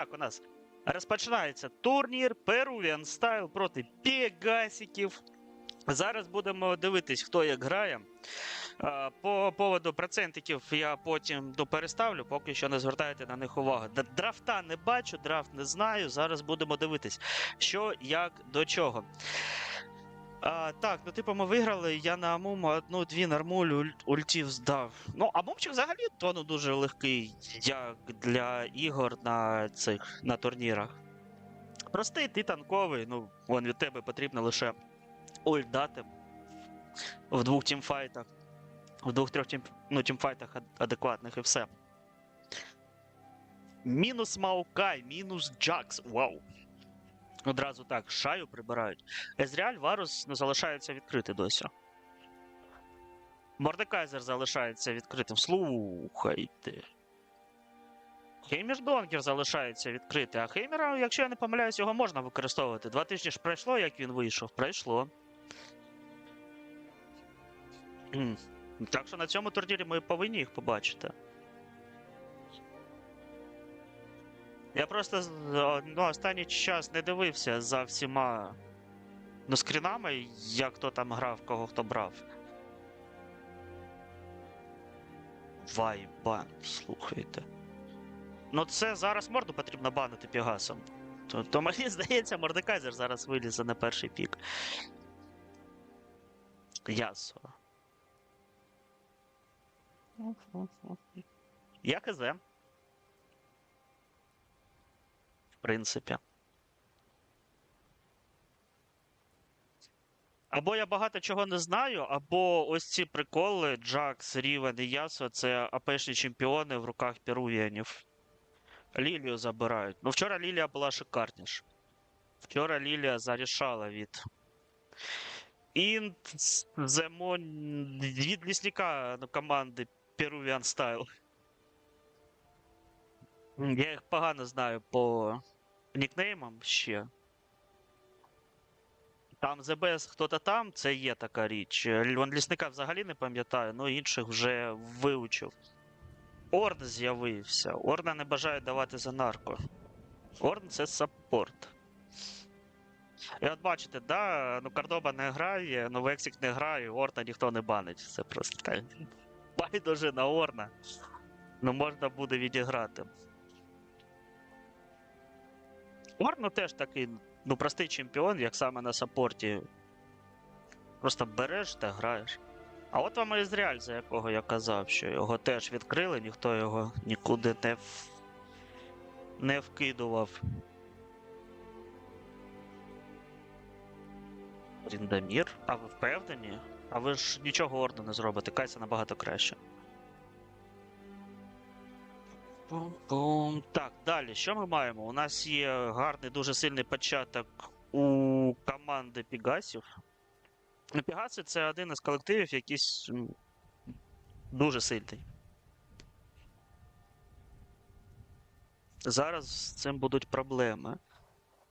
Так, у нас розпочинається турнір Peruvian Style проти Пегасиків. Зараз будемо дивитись, хто як грає. По поводу процентиків я потім допереставлю, переставлю, поки що не звертайте на них увагу. Драфта не бачу, драфт не знаю. Зараз будемо дивитись, що як до чого. А, так, ну типу ми виграли. Я на Амуму одну-дві нормуль ультів здав. Ну, Амумчик взагалі то ну, дуже легкий, як для ігор на цих на турнірах. Простий, ти танковий, ну, вон від тебе потрібно лише ульт дати в двох тімфайтах. В двох-трьох тім, ну, тімфайтах адекватних і все. Мінус Маукай, мінус Джакс. Вау. Одразу так, шаю прибирають. Езріаль Варус залишається відкритий досі. Мордекайзер залишається відкритим. Слухайте. Хеймір Донгер залишається відкритий, а Хеймера, якщо я не помиляюсь, його можна використовувати. Два тижні ж пройшло, як він вийшов. Пройшло. Так що на цьому турнірі ми повинні їх побачити. Я просто ну, останній час не дивився за всіма ну, скрінами, як хто там грав, кого хто брав. Вайбан, слухайте. Ну, це зараз морду потрібно банити Пегасом. То, то мені здається, Мордекайзер зараз вилізе на перший пік. Ясо. Я хз. В принципі. Або я багато чого не знаю, або ось ці приколи Джакс, Рівен і Ясо це АПшні чемпіони в руках перувіанів. Лілію забирають. Ну, вчора Лілія була шикарніша. Вчора Лілія зарішала від. Інт від лісника ну, команди Peruvian Style. Я їх погано знаю по нікнеймам ще. Там Best хто-то там, це є така річ. Л- лісника взагалі не пам'ятаю, ну інших вже вивчив. Орн з'явився. Орна не бажає давати за нарко. Орн це саппорт. І от бачите, да, ну Кардоба не грає, ну Вексік не грає, Орна ніхто не банить. Це просто. Байдуже на Орна. Ну можна буде відіграти. Орн теж такий, ну, простий чемпіон, як саме на саппорті. Просто береш та граєш. А от вам і Ізраїль, за якого я казав, що його теж відкрили, ніхто його нікуди не, в... не вкидував. Ріндамір? А ви впевнені? А ви ж нічого орду не зробите, Кайса набагато краще. Пум-пум. Так, далі, що ми маємо? У нас є гарний, дуже сильний початок у команди Пігасів. Ну, Пегаси це один із колективів, якийсь дуже сильний. Зараз з цим будуть проблеми.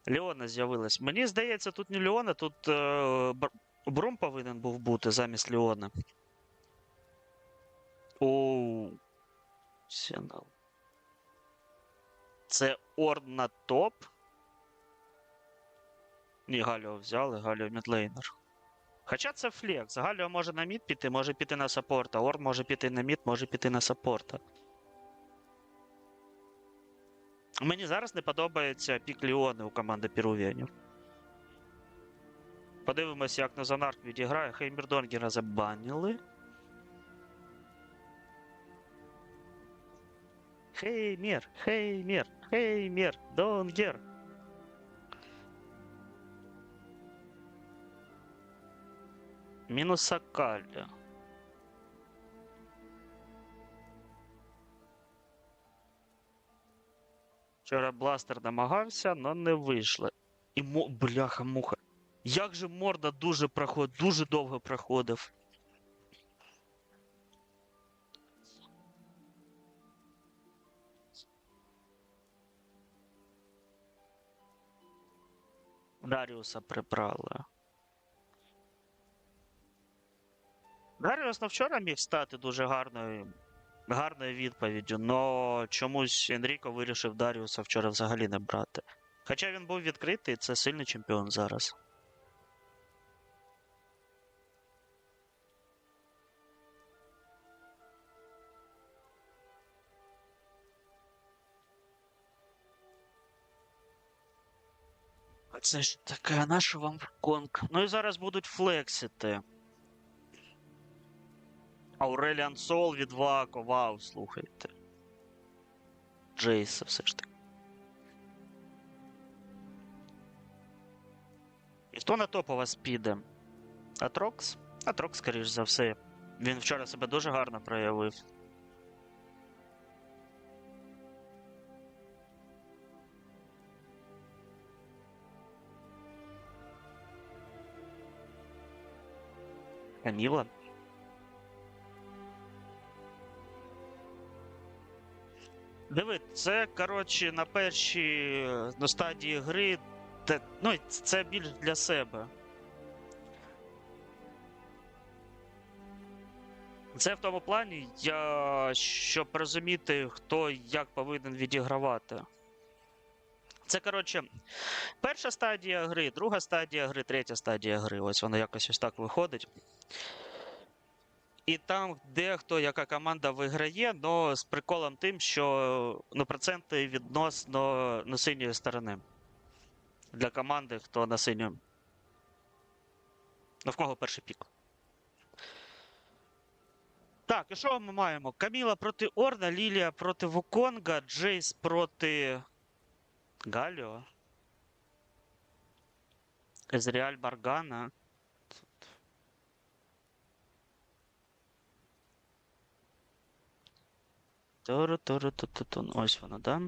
Леона з'явилась. Мені здається, тут не Леона, тут е, Брум повинен був бути замість Леона. Оу. Сенал. Це Орн на топ. Ні, Галіо взяли, Галіо мідлейнер. Хоча це флекс. Галіо може на мід піти, може піти на саппорта. Орн може піти на мід, може піти на саппорта. Мені зараз не подобається пік Ліони у команди Пірувєнів. Подивимося, як Назанарк відіграє. Хеймір Донгера забанили. Хеймір, Хеймір, Хеймір, Донгер. Мінус Акаля. Вчора бластер намагався, але не вийшло. І мо... бляха-муха. Як же морда дуже проход... дуже довго проходив. Даріуса прибрали. Даріус на вчора міг стати дуже гарною гарною відповіддю, але чомусь Енріко вирішив Даріуса вчора взагалі не брати. Хоча він був відкритий, це сильний чемпіон зараз. Це ж таке, наша вам конг. Ну і зараз будуть флексити. Ауреліан Сол від Вако, вау, слухайте. Джейса все ж таки. І хто на топ у вас піде? Атрокс? Атрокс, скоріш за все. Він вчора себе дуже гарно проявив. Каміла? Диви, це, коротше, на першій на стадії гри. Те, ну, це більш для себе. Це в тому плані, я, щоб розуміти, хто як повинен відігравати. Це, коротше, перша стадія гри, друга стадія гри, третя стадія гри. Ось воно якось ось так виходить. І там дехто, яка команда виграє, но з приколом тим, що ну, проценти відносно на синьої сторони. Для команди, хто на синьому. Ну, в кого перший пік. Так, і що ми маємо? Каміла проти Орна, Лілія проти Вуконга, Джейс проти. Галіо. Ezreal Баргана. туру туру ту ту ту Ось воно, да?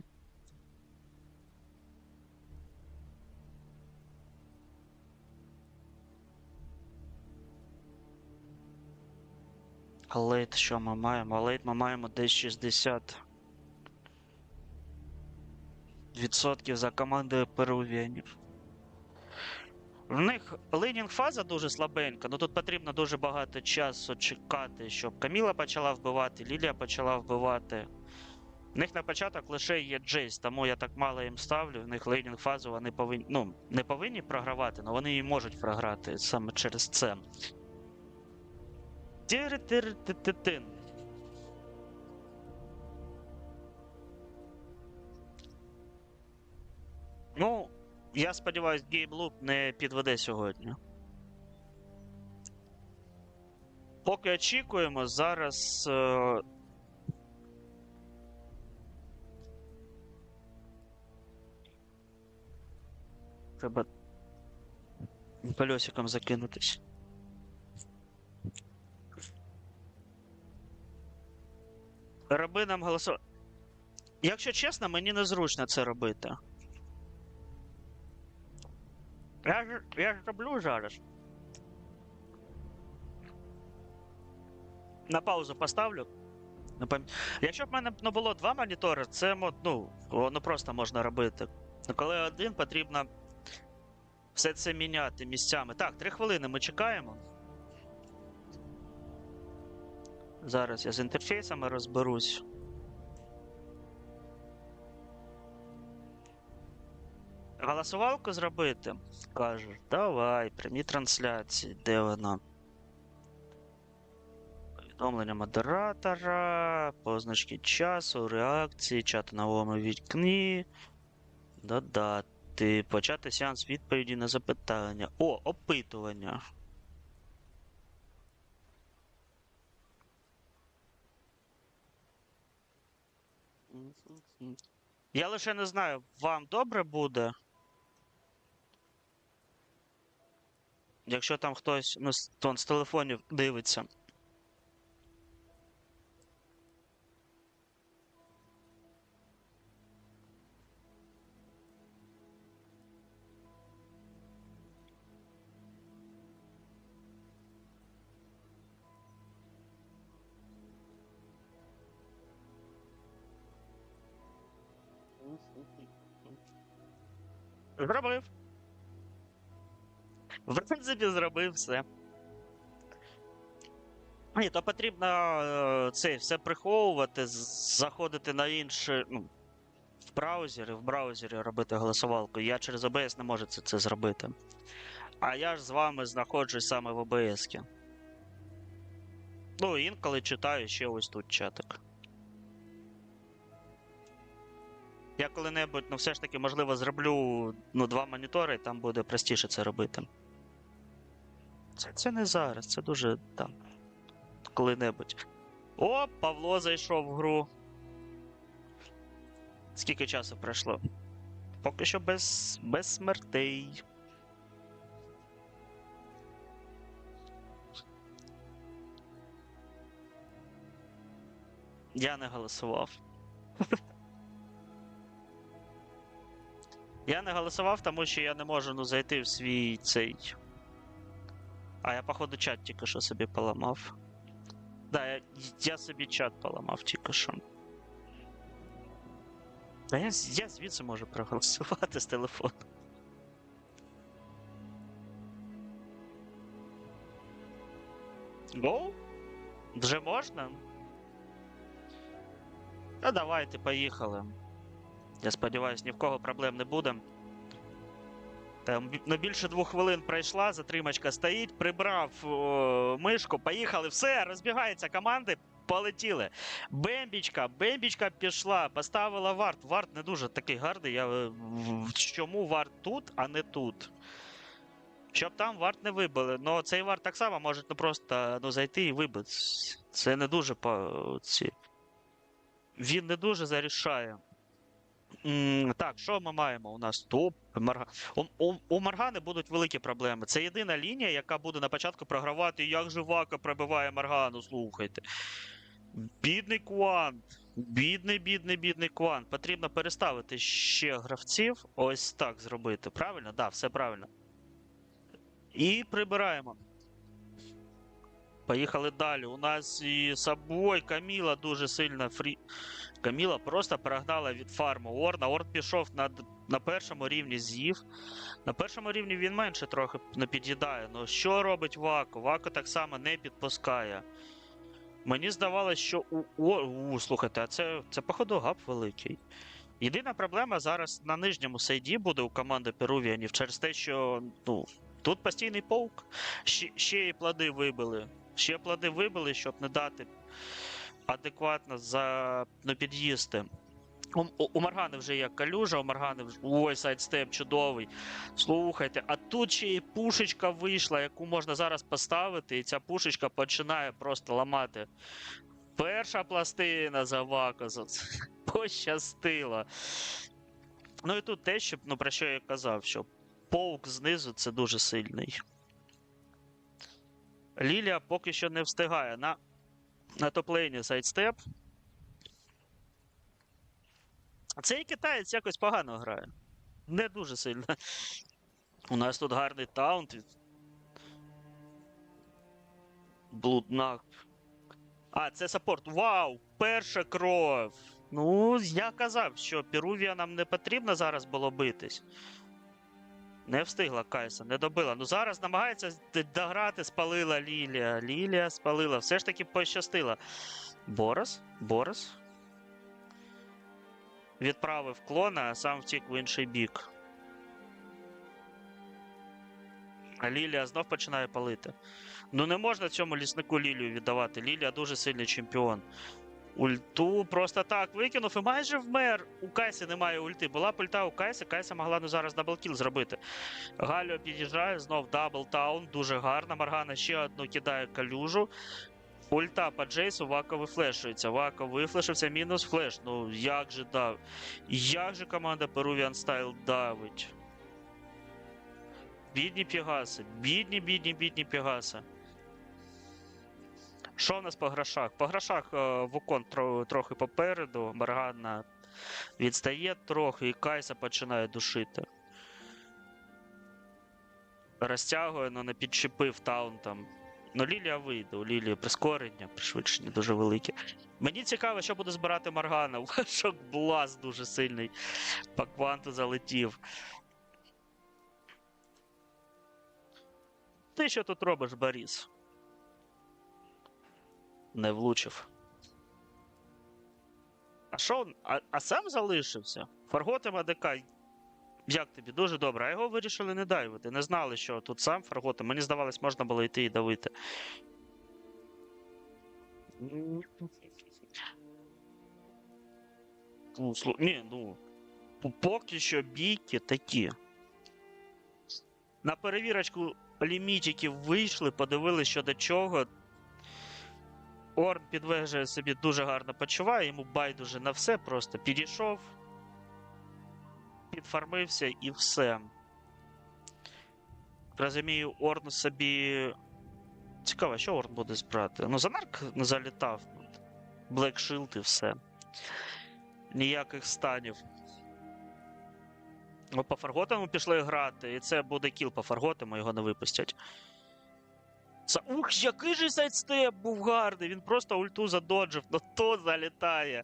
А лейт що ми маємо? Лейт ми маємо десь 60 відсотків за командою перувіанів. В них лейнінг фаза дуже слабенька, ну тут потрібно дуже багато часу чекати, щоб Каміла почала вбивати, Лілія почала вбивати. В них на початок лише є Джейс, тому я так мало їм ставлю. В них лейнінг фазу вони повинні. Ну, не повинні програвати, але вони її можуть програти саме через це. Тири-тири-ти-ти-тин. Я сподіваюсь, геймлуп не підведе сьогодні. Поки очікуємо, зараз. Е... Треба колесиком закинутись. Роби нам голосування. Якщо чесно, мені незручно це робити. Я ж, я ж роблю зараз. На паузу поставлю. Якщо б в мене не було два монітори, це ну, воно просто можна робити. Ну, коли один, потрібно все це міняти місцями. Так, три хвилини ми чекаємо. Зараз я з інтерфейсами розберусь. Голосувалку зробити? Кажеш, давай, прямі трансляції, де вона? Повідомлення модератора, позначки часу, реакції, чат у новому вікні. Додати. Почати сеанс відповіді на запитання. О, опитування. Я лише не знаю, вам добре буде. Якщо там хтось ну, з, телефонів дивиться. В принципі, зробив все. Ні, то потрібно е, це все приховувати, заходити на інше. Ну, в браузері, в браузері робити голосувалку. Я через OBS не можу це, це зробити. А я ж з вами знаходжусь саме в. -ки. Ну, інколи читаю ще ось тут чатик. Я коли-небудь, ну все ж таки, можливо, зроблю ну, два монітори, і там буде простіше це робити. Це, це не зараз, це дуже там. Коли-небудь. О, Павло зайшов в гру. Скільки часу пройшло? Поки що без, без смертей. Я не голосував. Я не голосував, тому що я не можу ну, зайти в свій цей. А я, походу, чат тільки що собі поламав. Да, я, я собі чат поламав тільки що. А я, я звідси можу проголосувати з телефону. Гоу? Вже можна? Та давайте, поїхали. Я сподіваюся, ні в кого проблем не буде. На більше двох хвилин пройшла, затримачка стоїть, прибрав о, мишку, поїхали, все, розбігаються команди, полетіли. Бембічка, Бембічка пішла, поставила варт. Варт не дуже такий гарний. Я, е, чому варт тут, а не тут? Щоб там варт не вибили. Ну цей варт так само може ну, просто ну, зайти і вибити. Це не дуже по ці. Він не дуже зарішає. Так, що ми маємо? У нас топ. Марга... У, у, у Маргани будуть великі проблеми. Це єдина лінія, яка буде на початку програвати. Як же Вака пробиває Маргану, слухайте. Бідний квант. Бідний, бідний, бідний квант. Потрібно переставити ще гравців. Ось так зробити. Правильно? Так, да, все правильно. І прибираємо. Поїхали далі. У нас і Сабой, Каміла дуже сильно фрі. Каміла просто прогнала від фарму Орна. Орн пішов на, на першому рівні з'їв. На першому рівні він менше трохи не під'їдає. Ну що робить Вако? Вако так само не підпускає. Мені здавалося, що у. О, у слухайте, а це, це походу гап великий. Єдина проблема зараз на нижньому сейді буде у команди Перувіанів через те, що ну, тут постійний паук. Ще, ще і плоди вибили. Ще плоди вибили, щоб не дати адекватно за ну, під'їсти. У, у, Маргани вже є калюжа, у Маргани вже. Ой, сайдстеп чудовий. Слухайте, а тут ще і пушечка вийшла, яку можна зараз поставити, і ця пушечка починає просто ламати. Перша пластина за Ваказу. Пощастило. Ну і тут те, що, ну, про що я казав, що Паук знизу це дуже сильний. Лілія поки що не встигає на, на топлейні сайдстеп. Цей китаєць якось погано грає. Не дуже сильно. У нас тут гарний таунт. Блуднак. А, це саппорт. Вау! Перша кров! Ну, я казав, що Перувія нам не потрібно зараз було битись. Не встигла Кайса, не добила. Ну зараз намагається дограти, спалила Лілія. Лілія спалила. Все ж таки пощастила. Борос? Борос? Відправив клона, а сам втік в інший бік. А Лілія знов починає палити. Ну не можна цьому ліснику Лілію віддавати. Лілія дуже сильний чемпіон. Ульту просто так викинув і майже вмер. У Кайсі немає ульти. Була б ульта у Кайсі, Кайса могла ну зараз даблкіл зробити. Галіо під'їжджає, знов даблтаун, дуже гарно. Маргана ще одну кидає калюжу. Ульта по Джейсу, Вако вифлешується. Вако вифлешився, мінус флеш. Ну як же дав. Як же команда Peruvian Style давить. Бідні Пегаси. Бідні, бідні, бідні Пегаси. Що в нас по грошах? По грошах е, Вукон тро, трохи попереду, Маргана відстає трохи, і Кайса починає душити. Розтягує, але не підчепив таунтом. Ну, Лілія вийде, у Лілії прискорення, пришвидшення дуже велике. Мені цікаво, що буде збирати Маргана. Шок Бласт дуже сильний. По кванту залетів. Ти що тут робиш, Борис? Не влучив. А що? А, а сам залишився? Фарготом АДК. Як тобі? Дуже добре. А його вирішили не дайвити. Не знали, що тут сам Фарготом. Мені здавалось, можна було йти і давити. Ну. Ні, ну. Поки що бійки такі. На перевірочку лімітиків вийшли, подивилися, що до чого. Орн підвежує собі дуже гарно почуває, йому байдуже на все, просто підійшов, підфармився і все. Розумію, Орн собі. Цікаво, що Орн буде збирати. Ну, Занарк не залітав. Shield і все. Ніяких станів. По Фарготему пішли грати, і це буде кіл по Фарготему, його не випустять. Ух, який же сайдстеп був гарний! Він просто ульту задоджив, ну то залітає.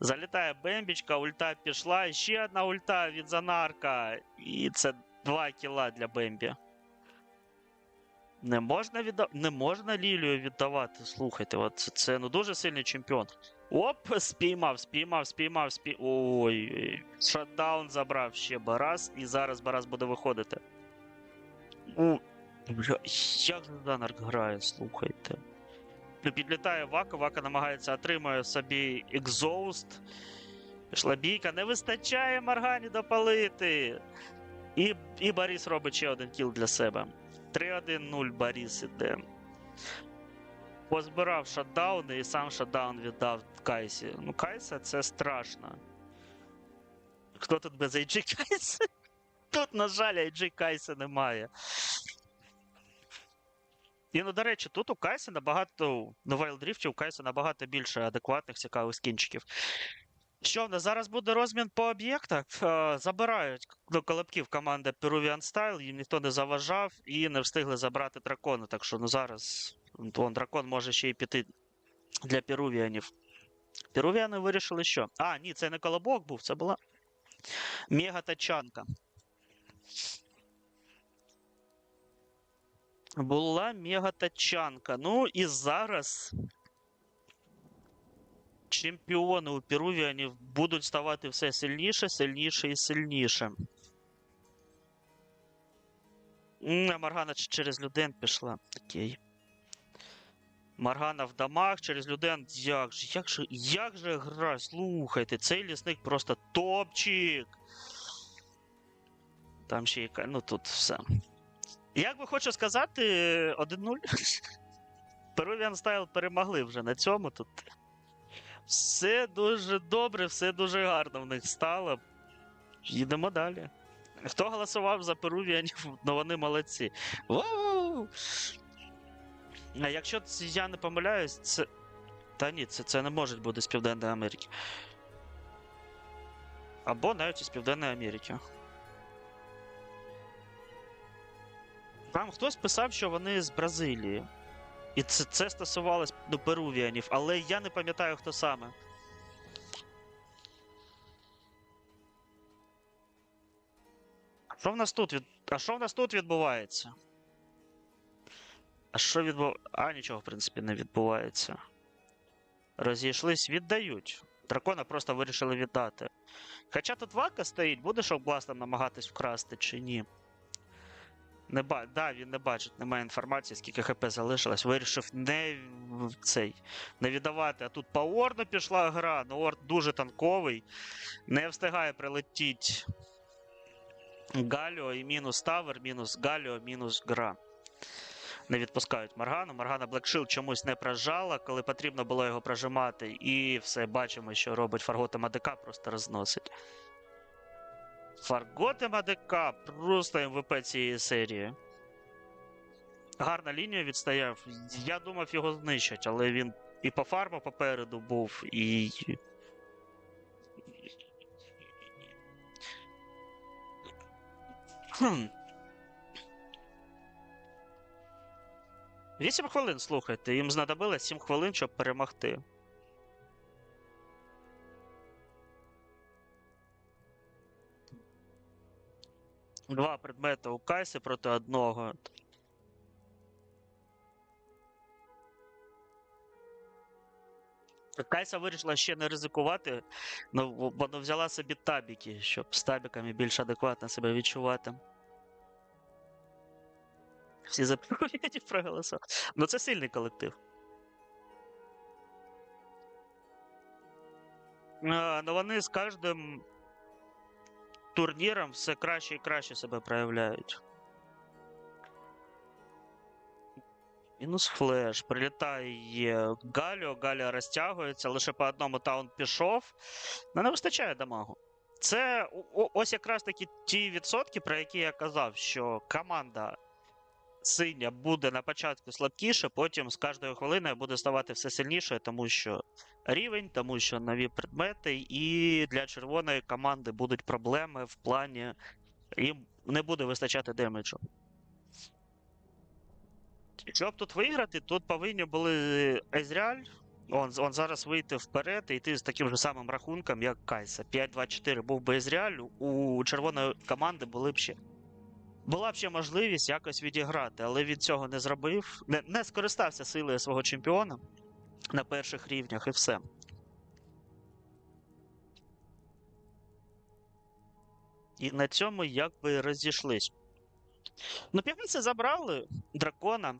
Залітає Бембічка, ульта пішла, і ще одна ульта від Занарка. І це два кіла для Бембі. Не можна відда... Не можна Лілію віддавати. Слухайте, от це, ну дуже сильний чемпіон. Оп, спіймав, спіймав, спіймав, спій... Ой, шатдаун забрав ще Барас, і зараз Барас буде виходити. Бля, як же Данарк грає, слухайте. Підлітає Вака, Вака намагається отримує собі екзоуст. Пішла бійка, не вистачає Маргані допалити. І, і Борис робить ще один кіл для себе. 3-1-0 Борис іде. Позбирав шатдауни і сам шатдаун віддав Кайсі. Ну, Кайса це страшно. Хто тут без AJ Кайси? Тут, на жаль, AJ Кайси немає. І ну, до речі, тут у Кайси набагато. На Вайлдріфті у Кайси набагато більше адекватних цікавих скінчиків. Що в нас зараз буде розмін по об'єктах? Е, Забирають до колобків команда Peruvian Style, їм ніхто не заважав і не встигли забрати дракона. Так що ну зараз вон, дракон може ще й піти для перувіанів. Перувіани вирішили, що. А, ні, це не колобок був, це була мега-тачанка. Була мега-тачанка. Ну і зараз чемпіони у Перувіанів будуть ставати все сильніше, сильніше і сильніше. Маргана через Люден пішла. Окей. Маргана в домах через Люден. Як же, як же, як же гра? Слухайте, цей лісник просто топчик. Там ще яка. Ну тут все. Як би хочу сказати, 1-0. Peruvian Style перемогли вже на цьому тут. Все дуже добре, все дуже гарно в них стало. Їдемо далі. Хто голосував за перувіанів, ну вони молодці. Воу! А якщо ц- я не помиляюсь, це. Та ні, це, це не може бути з Південної Америки. Або навіть із Південної Америки. Там хтось писав, що вони з Бразилії. І це, це стосувалось ну, перувіанів, але я не пам'ятаю, хто саме. А що в нас тут від... А що в нас тут відбувається? А що відбувається? А, нічого, в принципі, не відбувається. Розійшлись, віддають. Дракона просто вирішили віддати. Хоча тут вака стоїть, буде шоу-бластом намагатись вкрасти чи ні. Не ба... Да, він не бачить, немає інформації, скільки ХП залишилось. Вирішив не цей не віддавати. А тут по Орну пішла гра. Ну Орд дуже танковий. Не встигає прилетіть Галіо і мінус Тавер, мінус Галіо, мінус гра. Не відпускають Маргану. Маргана Блекшилд чомусь не прожала, коли потрібно було його прожимати. І все бачимо, що робить Фарготом АДК, просто розносить. Фарготем АДК просто МВП цієї серії. Гарна лінія відстояв. Я думав, його знищать, але він і по фарму попереду був, і. Вісім хвилин, слухайте, їм знадобилось 7 хвилин, щоб перемогти. Два предмети у кайсі проти одного. Кайса вирішила ще не ризикувати, ну, ну, взяла собі табіки, щоб з табіками більш адекватно себе відчувати. Всі за Пірувєді проголосували. Ну це сильний колектив. Ну вони з кожним турніром все краще і краще себе проявляють. Мінус флеш. Прилітає Галіо, Галіо розтягується, лише по одному таун пішов. Ну, не вистачає дамагу. Це ось якраз таки ті відсотки, про які я казав, що команда синя буде на початку слабкіше, потім з кожною хвилиною буде ставати все сильніше, тому що рівень, тому що нові предмети, і для червоної команди будуть проблеми в плані їм не буде вистачати демеджу. Щоб тут виграти, тут повинні були Езряль. Он, он зараз вийти вперед і йти з таким же самим рахунком, як Кайса. 5-2-4 був би Езряль, у червоної команди були б ще. Була б ще можливість якось відіграти, але він цього не зробив. Не, не скористався силою свого чемпіона на перших рівнях і все. І на цьому якби розійшлись. Ну, п'ятниці забрали дракона.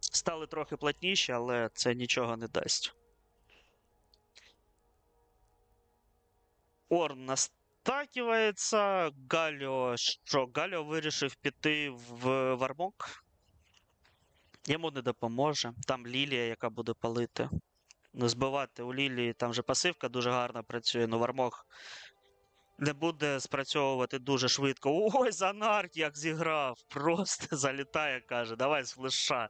Стали трохи плотніші, але це нічого не дасть. Орн настакивається. Галіо що? Галіо вирішив піти в Вармок. Йому не допоможе. Там Лілія, яка буде палити. Ну, збивати у Лілії, там же пасивка дуже гарно працює, ну Вармок не буде спрацьовувати дуже швидко. Ой, Занарк як зіграв! Просто залітає, каже, давай з флеша.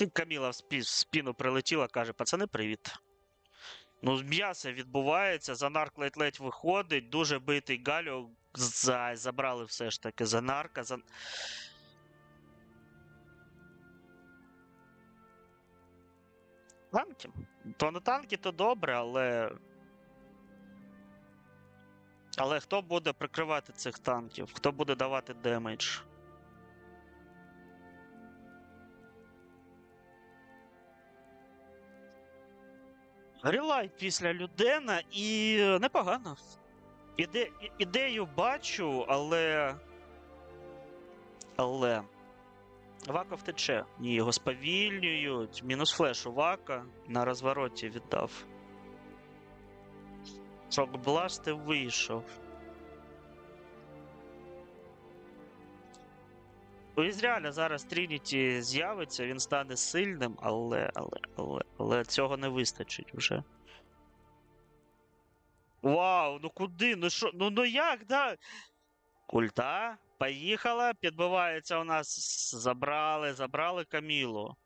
Ти Каміла в спину прилетіла, каже, пацани, привіт. Ну, з м'яса відбувається, Занарк ледь-ледь виходить, дуже битий Галю. За, забрали все ж таки Занарка. Зан... Танки. То не танки, то добре, але. Але хто буде прикривати цих танків? Хто буде давати демедж? Релайт після Людена і непогано. Іде, ідею бачу, але. Але. Вака втече. Ні, його сповільнюють. Мінус флеш у Вака на розвороті віддав. Шокбласт і вийшов. У Ізраїля зараз Трініті з'явиться, він стане сильним, але, але, але, але цього не вистачить вже. Вау, ну куди? Ну що? Ну ну як, да? Культа, поїхала, підбивається у нас. Забрали, забрали Камілу.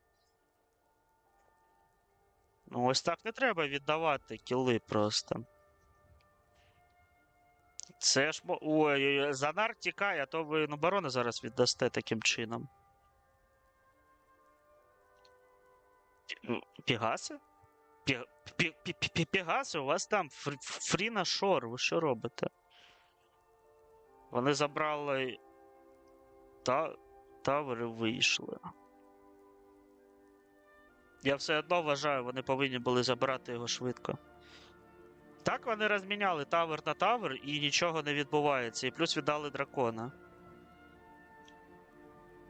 Ну, ось так не треба віддавати кіли просто. Це ж. Ой, Занар тікає, а то ви барона зараз віддасте таким чином. Пігаси? Пі- пі- пі- пі- пі- Пігаси, у вас там фрі, на шор, ви що робите? Вони забрали та... тавер і вийшли. Я все одно вважаю, вони повинні були забрати його швидко. Так вони розміняли тавер на тавер і нічого не відбувається. І плюс віддали дракона.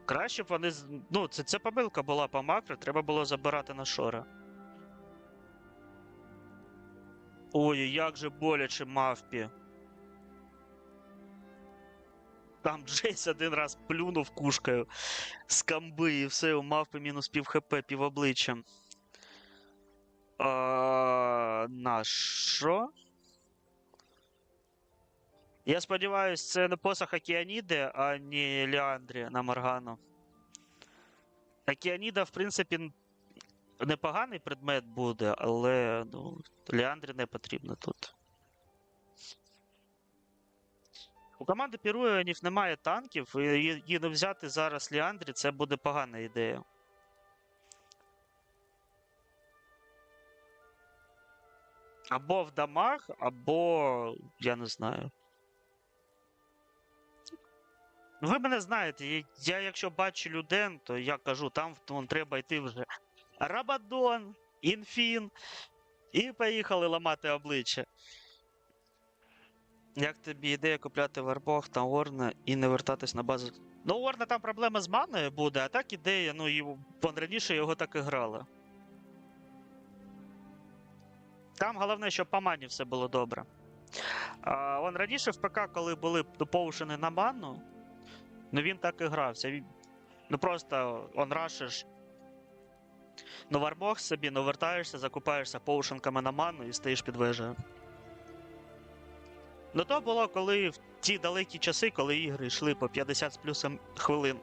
Краще б вони. Ну, це, це помилка була по макро, треба було забирати на шора. Ой, як же боляче мавпі. Там Джейс один раз плюнув кушкою з камби і все, у мавпи мінус пів хп, пів обличчя. А, на що? Я сподіваюся, це не посох Акіаніди, а не Ліандрі на Моргану. Акіаніда, в принципі, непоганий предмет буде, але ну, Ліандрі не потрібно тут. У команди Піруєнів немає танків, і її взяти зараз Ліандрі це буде погана ідея. Або в дамаг, або. я не знаю. Ви мене знаєте, я, якщо бачу людей, то я кажу, там вон, треба йти вже Рабадон, Інфін. І поїхали ламати обличчя. Як тобі ідея купляти Варбог та Орна і не вертатись на базу? Ну, Орна там проблема з маною буде, а так ідея, ну і раніше його так і грали. Там головне, щоб по мані все було добре. А, он раніше в ПК, коли були поушені на ману, ну він так і грався. Він, ну просто он рашиш. Ну, варбог собі, ну вертаєшся, закупаєшся поушенками на ману і стоїш під вежею. Ну то було коли в ті далекі часи, коли ігри йшли по 50 з плюсом хвилин.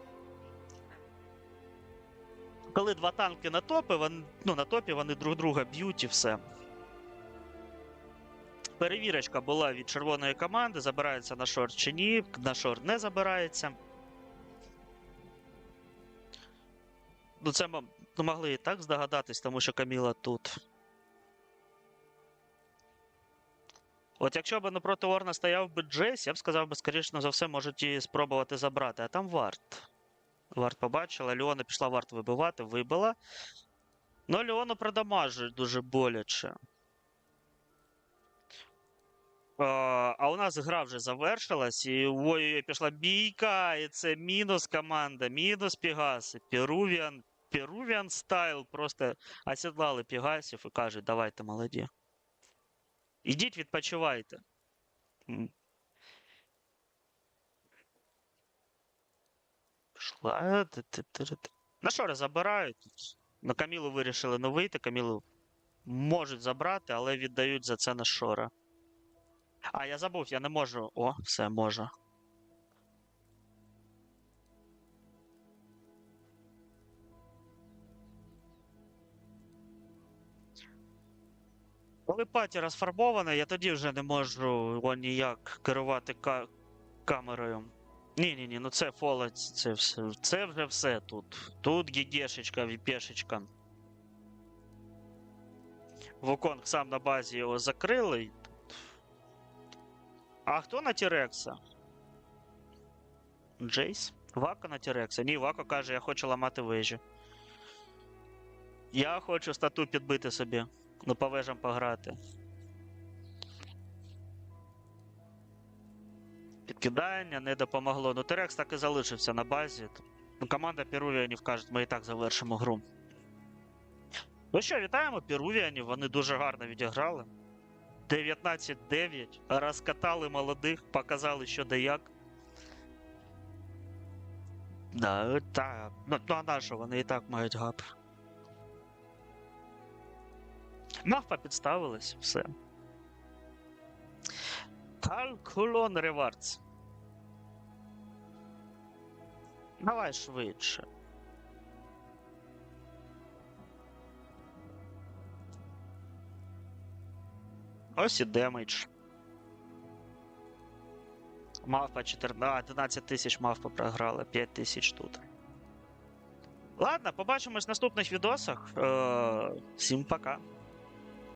Коли два танки на топі, вони, ну, на топі вони друг друга б'ють і все. Перевірочка була від червоної команди, забирається на шорт чи ні, на шорт не забирається. Ну, це могли і так здогадатись, тому що Каміла тут. От якщо б напроти Орна стояв би Джейс, я б сказав би, скоріше за все, можуть її спробувати забрати. А там Варт. Варт побачила, Леона пішла Варт вибивати, вибила. Ну, Леону продамажують дуже боляче. А, а у нас гра вже завершилась, і ой, пішла бійка, і це мінус команда, мінус Пегаси. Перувіан, Перувіан стайл просто осідлали Пегасів і кажуть, давайте молоді. Ідіть відпочивайте. Пішла. На що забирають? На Камілу вирішили не вийти. Камілу можуть забрати, але віддають за це на Шора. А, я забув, я не можу. О, все, можу. Коли паті розфарбована, я тоді вже не можу о, ніяк керувати ка- камерою. Ні, ні, ну це фолот, це все. Це вже все тут. Тут гігешечка, віпешечка. Вуконг сам на базі його закрили. А хто на Тірекса? Джейс? Вако на Тірекса. Ні, Вако каже, я хочу ламати вежі. Я хочу стату підбити собі. Ну, по вежам пограти. Підкидання не допомогло. Ну, Терекс так і залишився на базі. Ну, команда Перувіанів кажуть, ми і так завершимо гру. Ну що, вітаємо Перувіанів, вони дуже гарно відіграли. 19-9. Розкатали молодих, показали, що де як. Да, так. Ну, ну а на що вони і так мають гап. Мавпа підставилась, все. Калкулон ревардс. Давай швидше. Ось і демедж. Мавпа 14, 11 тисяч мавпа програла, 5 тисяч тут. Ладно, побачимось в наступних відосах. Е, Всім пока.